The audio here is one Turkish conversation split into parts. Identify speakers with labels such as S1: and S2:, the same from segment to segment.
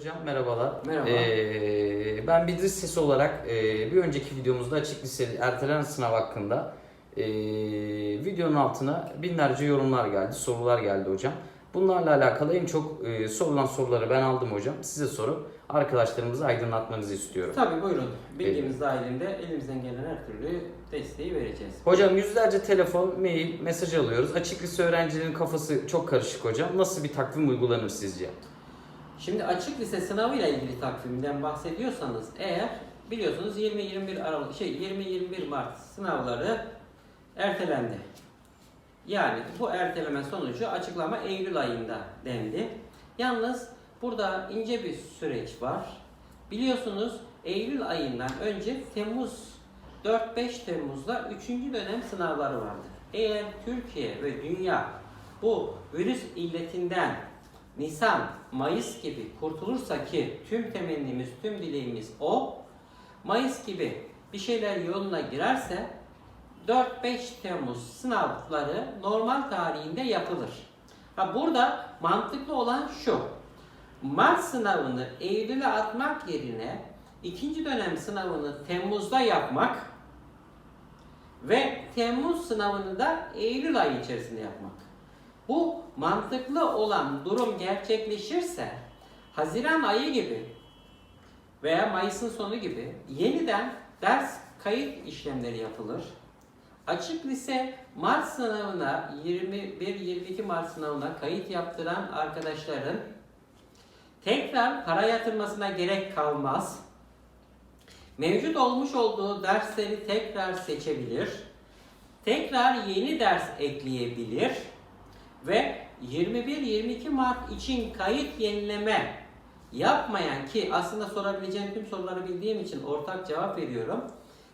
S1: Hocam merhabalar.
S2: Merhaba.
S1: Ee, ben bir dış sesi olarak e, bir önceki videomuzda açık lise ertelenen sınav hakkında e, videonun altına binlerce yorumlar geldi, sorular geldi hocam. Bunlarla alakalı en çok e, sorulan soruları ben aldım hocam. Size sorup arkadaşlarımızı aydınlatmanızı istiyorum.
S2: Tabii buyurun. Bilgimiz dahilinde elimizden gelen her türlü desteği vereceğiz.
S1: Hocam yüzlerce telefon, mail, mesaj alıyoruz. Açık lise öğrencilerin kafası çok karışık hocam. Nasıl bir takvim uygulanır sizce?
S2: Şimdi açık lise sınavıyla ilgili takvimden bahsediyorsanız eğer biliyorsunuz 20-21 Aralık şey 20-21 Mart sınavları ertelendi. Yani bu erteleme sonucu açıklama Eylül ayında dendi. Yalnız burada ince bir süreç var. Biliyorsunuz Eylül ayından önce Temmuz 4-5 Temmuz'da 3. dönem sınavları vardı. Eğer Türkiye ve dünya bu virüs illetinden Nisan, Mayıs gibi kurtulursa ki tüm temennimiz, tüm dileğimiz o. Mayıs gibi bir şeyler yoluna girerse 4-5 Temmuz sınavları normal tarihinde yapılır. Ha burada mantıklı olan şu. Mart sınavını Eylül'e atmak yerine ikinci dönem sınavını Temmuz'da yapmak ve Temmuz sınavını da Eylül ayı içerisinde yapmak. Bu mantıklı olan durum gerçekleşirse Haziran ayı gibi veya Mayıs'ın sonu gibi yeniden ders kayıt işlemleri yapılır. Açık lise Mart sınavına 21-22 Mart sınavına kayıt yaptıran arkadaşların tekrar para yatırmasına gerek kalmaz. Mevcut olmuş olduğu dersleri tekrar seçebilir. Tekrar yeni ders ekleyebilir ve 21-22 Mart için kayıt yenileme yapmayan ki aslında sorabileceğim tüm soruları bildiğim için ortak cevap veriyorum.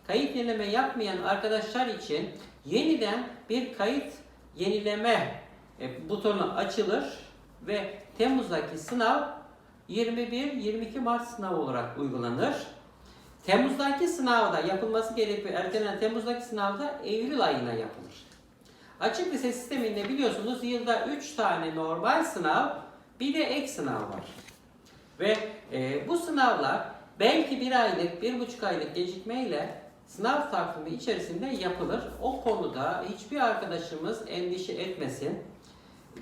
S2: Kayıt yenileme yapmayan arkadaşlar için yeniden bir kayıt yenileme e, butonu açılır ve Temmuz'daki sınav 21-22 Mart sınavı olarak uygulanır. Temmuz'daki sınavda yapılması gerekiyor. Ertelenen Temmuz'daki sınavda Eylül ayına yapılır. Açık lise sisteminde biliyorsunuz yılda 3 tane normal sınav, bir de ek sınav var. Ve e, bu sınavlar belki bir aylık, bir buçuk aylık gecikmeyle sınav takvimi içerisinde yapılır. O konuda hiçbir arkadaşımız endişe etmesin.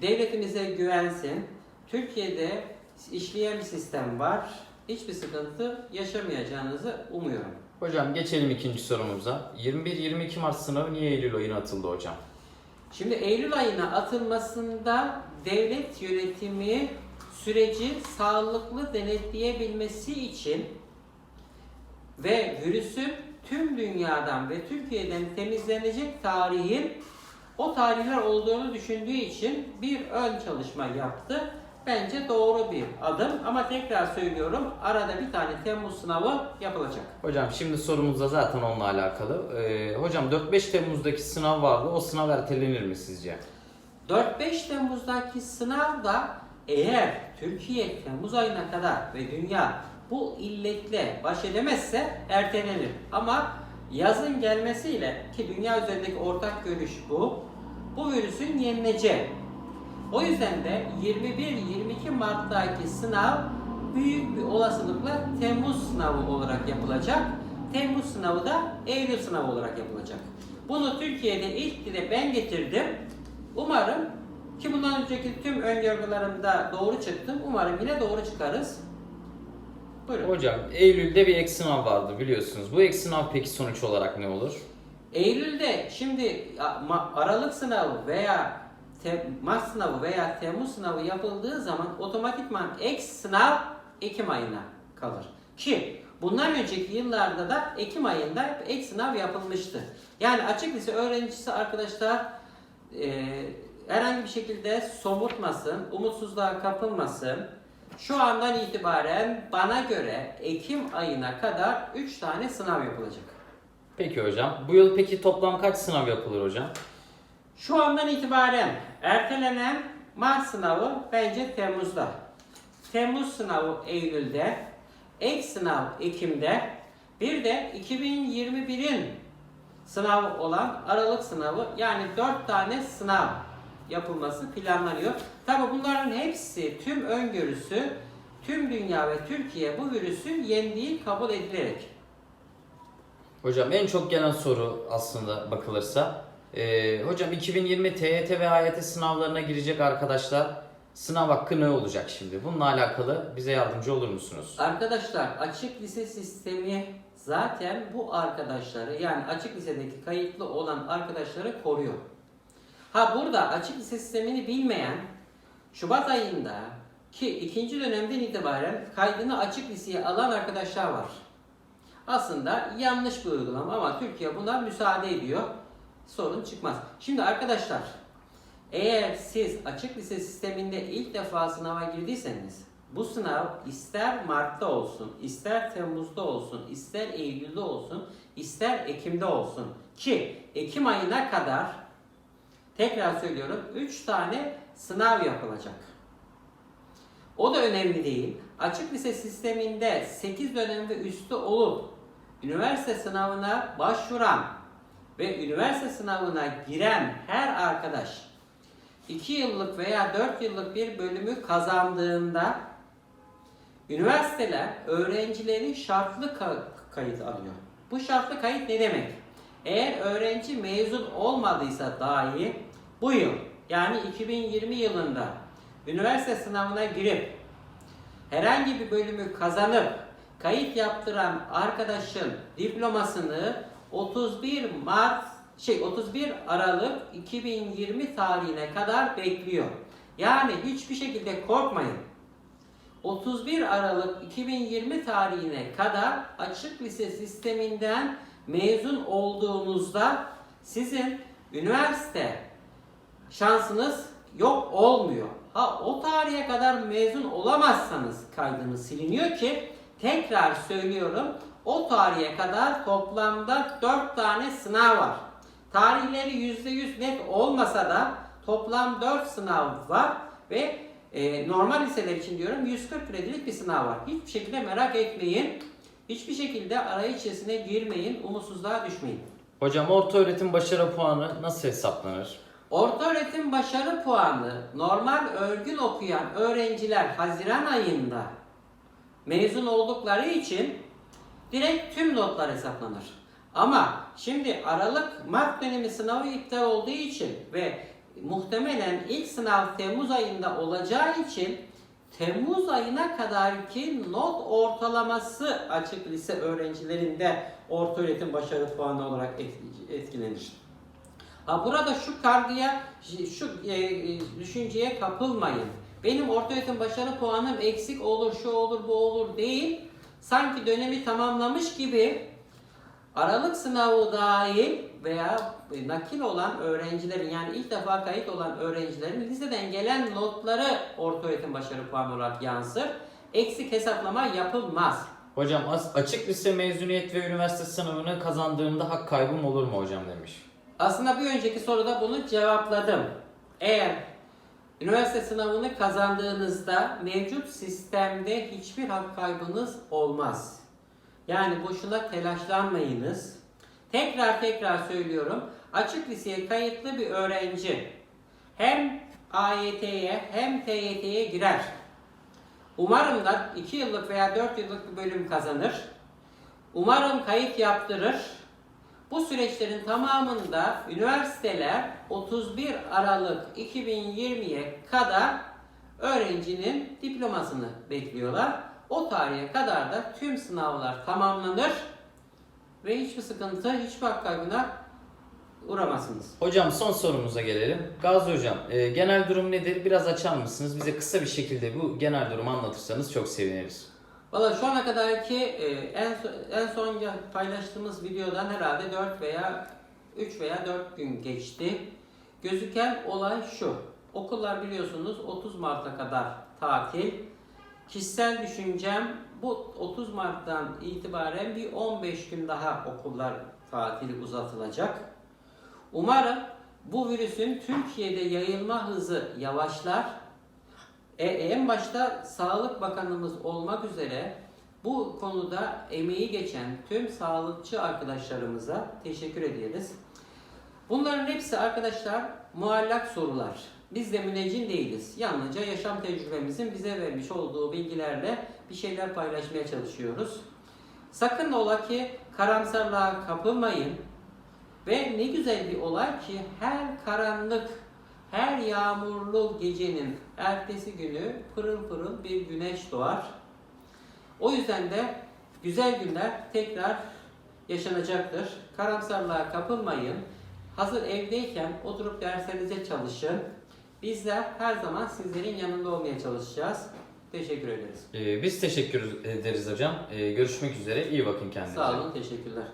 S2: Devletimize güvensin. Türkiye'de işleyen bir sistem var. Hiçbir sıkıntı yaşamayacağınızı umuyorum.
S1: Hocam geçelim ikinci sorumuza. 21-22 Mart sınavı niye Eylül ayına atıldı hocam?
S2: Şimdi Eylül ayına atılmasında devlet yönetimi süreci sağlıklı denetleyebilmesi için ve virüsün tüm dünyadan ve Türkiye'den temizlenecek tarihin o tarihler olduğunu düşündüğü için bir ön çalışma yaptı. Bence doğru bir adım ama tekrar söylüyorum arada bir tane Temmuz sınavı yapılacak.
S1: Hocam şimdi sorumuz da zaten onunla alakalı. Ee, hocam 4-5 Temmuz'daki sınav vardı. O sınav ertelenir mi sizce?
S2: 4-5 Temmuz'daki sınavda eğer Türkiye Temmuz ayına kadar ve dünya bu illetle baş edemezse ertelenir. Ama yazın gelmesiyle ki dünya üzerindeki ortak görüş bu. Bu virüsün yenileceği. O yüzden de 21-22 Mart'taki sınav büyük bir olasılıkla Temmuz sınavı olarak yapılacak. Temmuz sınavı da Eylül sınavı olarak yapılacak. Bunu Türkiye'de ilk dile ben getirdim. Umarım ki bundan önceki tüm öngörülerimde doğru çıktım. Umarım yine doğru çıkarız. Buyurun.
S1: Hocam Eylül'de bir ek sınav vardı biliyorsunuz. Bu ek sınav peki sonuç olarak ne olur?
S2: Eylül'de şimdi Aralık sınavı veya Te- Mart sınavı veya Temmuz sınavı yapıldığı zaman otomatikman ek sınav Ekim ayına kalır. Ki bundan önceki yıllarda da Ekim ayında ek sınav yapılmıştı. Yani açık lise öğrencisi arkadaşlar e, herhangi bir şekilde somurtmasın, umutsuzluğa kapılmasın. Şu andan itibaren bana göre Ekim ayına kadar 3 tane sınav yapılacak.
S1: Peki hocam. Bu yıl peki toplam kaç sınav yapılır hocam?
S2: Şu andan itibaren ertelenen Mart sınavı bence Temmuz'da. Temmuz sınavı Eylül'de. Ek sınav Ekim'de. Bir de 2021'in sınavı olan Aralık sınavı yani 4 tane sınav yapılması planlanıyor. Tabi bunların hepsi tüm öngörüsü tüm dünya ve Türkiye bu virüsün yendiği kabul edilerek.
S1: Hocam en çok gelen soru aslında bakılırsa. Ee, hocam 2020 TYT ve AYT sınavlarına girecek arkadaşlar sınav hakkı ne olacak şimdi? Bununla alakalı bize yardımcı olur musunuz?
S2: Arkadaşlar açık lise sistemi zaten bu arkadaşları yani açık lisedeki kayıtlı olan arkadaşları koruyor. Ha burada açık lise sistemini bilmeyen Şubat ayında ki ikinci dönemden itibaren kaydını açık liseye alan arkadaşlar var. Aslında yanlış bir uygulama ama Türkiye buna müsaade ediyor. Sorun çıkmaz. Şimdi arkadaşlar eğer siz açık lise sisteminde ilk defa sınava girdiyseniz bu sınav ister Mart'ta olsun, ister Temmuz'da olsun, ister Eylül'de olsun, ister Ekim'de olsun ki Ekim ayına kadar tekrar söylüyorum 3 tane sınav yapılacak. O da önemli değil. Açık lise sisteminde 8 dönem ve üstü olup üniversite sınavına başvuran ve üniversite sınavına giren her arkadaş 2 yıllık veya 4 yıllık bir bölümü kazandığında üniversiteler öğrencilerin şartlı ka- kayıt alıyor. Bu şartlı kayıt ne demek? Eğer öğrenci mezun olmadıysa dahi bu yıl yani 2020 yılında üniversite sınavına girip herhangi bir bölümü kazanıp kayıt yaptıran arkadaşın diplomasını 31 Mart şey 31 Aralık 2020 tarihine kadar bekliyor. Yani hiçbir şekilde korkmayın. 31 Aralık 2020 tarihine kadar açık lise sisteminden mezun olduğunuzda sizin üniversite şansınız yok olmuyor. Ha o tarihe kadar mezun olamazsanız kaydınız siliniyor ki tekrar söylüyorum o tarihe kadar toplamda 4 tane sınav var. Tarihleri %100 net olmasa da toplam 4 sınav var ve e, normal liseler için diyorum 140 kredilik bir sınav var. Hiçbir şekilde merak etmeyin. Hiçbir şekilde arayış içerisine girmeyin, umutsuzluğa düşmeyin.
S1: Hocam orta öğretim başarı puanı nasıl hesaplanır?
S2: Orta öğretim başarı puanı normal örgün okuyan öğrenciler Haziran ayında mezun oldukları için direkt tüm notlar hesaplanır. Ama şimdi Aralık Mart dönemi sınavı iptal olduğu için ve muhtemelen ilk sınav Temmuz ayında olacağı için Temmuz ayına kadarki not ortalaması açık lise öğrencilerinde orta öğretim başarı puanı olarak et- etkilenir. Ha burada şu kargıya, şu e, e, düşünceye kapılmayın. Benim orta öğretim başarı puanım eksik olur, şu olur, bu olur değil. Sanki dönemi tamamlamış gibi Aralık sınavı dahil veya nakil olan öğrencilerin yani ilk defa kayıt olan öğrencilerin liseden gelen notları orta öğretim başarı puanı olarak yansır. Eksik hesaplama yapılmaz.
S1: Hocam açık lise mezuniyet ve üniversite sınavını kazandığımda hak kaybım olur mu hocam demiş.
S2: Aslında bir önceki soruda bunu cevapladım. Eğer üniversite sınavını kazandığınızda mevcut sistemde hiçbir hak kaybınız olmaz. Yani boşuna telaşlanmayınız. Tekrar tekrar söylüyorum. Açık liseye kayıtlı bir öğrenci hem AYT'ye hem TYT'ye girer. Umarım da 2 yıllık veya 4 yıllık bir bölüm kazanır. Umarım kayıt yaptırır. Bu süreçlerin tamamında üniversiteler 31 Aralık 2020'ye kadar öğrencinin diplomasını bekliyorlar. O tarihe kadar da tüm sınavlar tamamlanır ve hiçbir sıkıntı, hiçbir hak kaybına uğramazsınız.
S1: Hocam son sorumuza gelelim. Gazi hocam e, genel durum nedir? Biraz açar mısınız? Bize kısa bir şekilde bu genel durumu anlatırsanız çok seviniriz.
S2: Valla şu ana kadarki e, en, en son paylaştığımız videodan herhalde 4 veya 3 veya 4 gün geçti. Gözüken olay şu. Okullar biliyorsunuz 30 Mart'a kadar tatil. Kişisel düşüncem bu 30 Mart'tan itibaren bir 15 gün daha okullar tatili uzatılacak. Umarım bu virüsün Türkiye'de yayılma hızı yavaşlar. E, en başta Sağlık Bakanımız olmak üzere bu konuda emeği geçen tüm sağlıkçı arkadaşlarımıza teşekkür ederiz. Bunların hepsi arkadaşlar muallak sorular. Biz de müneccin değiliz. Yalnızca yaşam tecrübemizin bize vermiş olduğu bilgilerle bir şeyler paylaşmaya çalışıyoruz. Sakın ola ki karamsarlığa kapılmayın. Ve ne güzel bir olay ki her karanlık, her yağmurlu gecenin ertesi günü pırıl pırıl bir güneş doğar. O yüzden de güzel günler tekrar yaşanacaktır. Karamsarlığa kapılmayın. Hazır evdeyken oturup derslerinize çalışın. Bizler her zaman sizlerin yanında olmaya çalışacağız. Teşekkür ederiz.
S1: Ee, biz teşekkür ederiz hocam. Ee, görüşmek üzere. İyi bakın kendinize.
S2: Sağ olun, teşekkürler.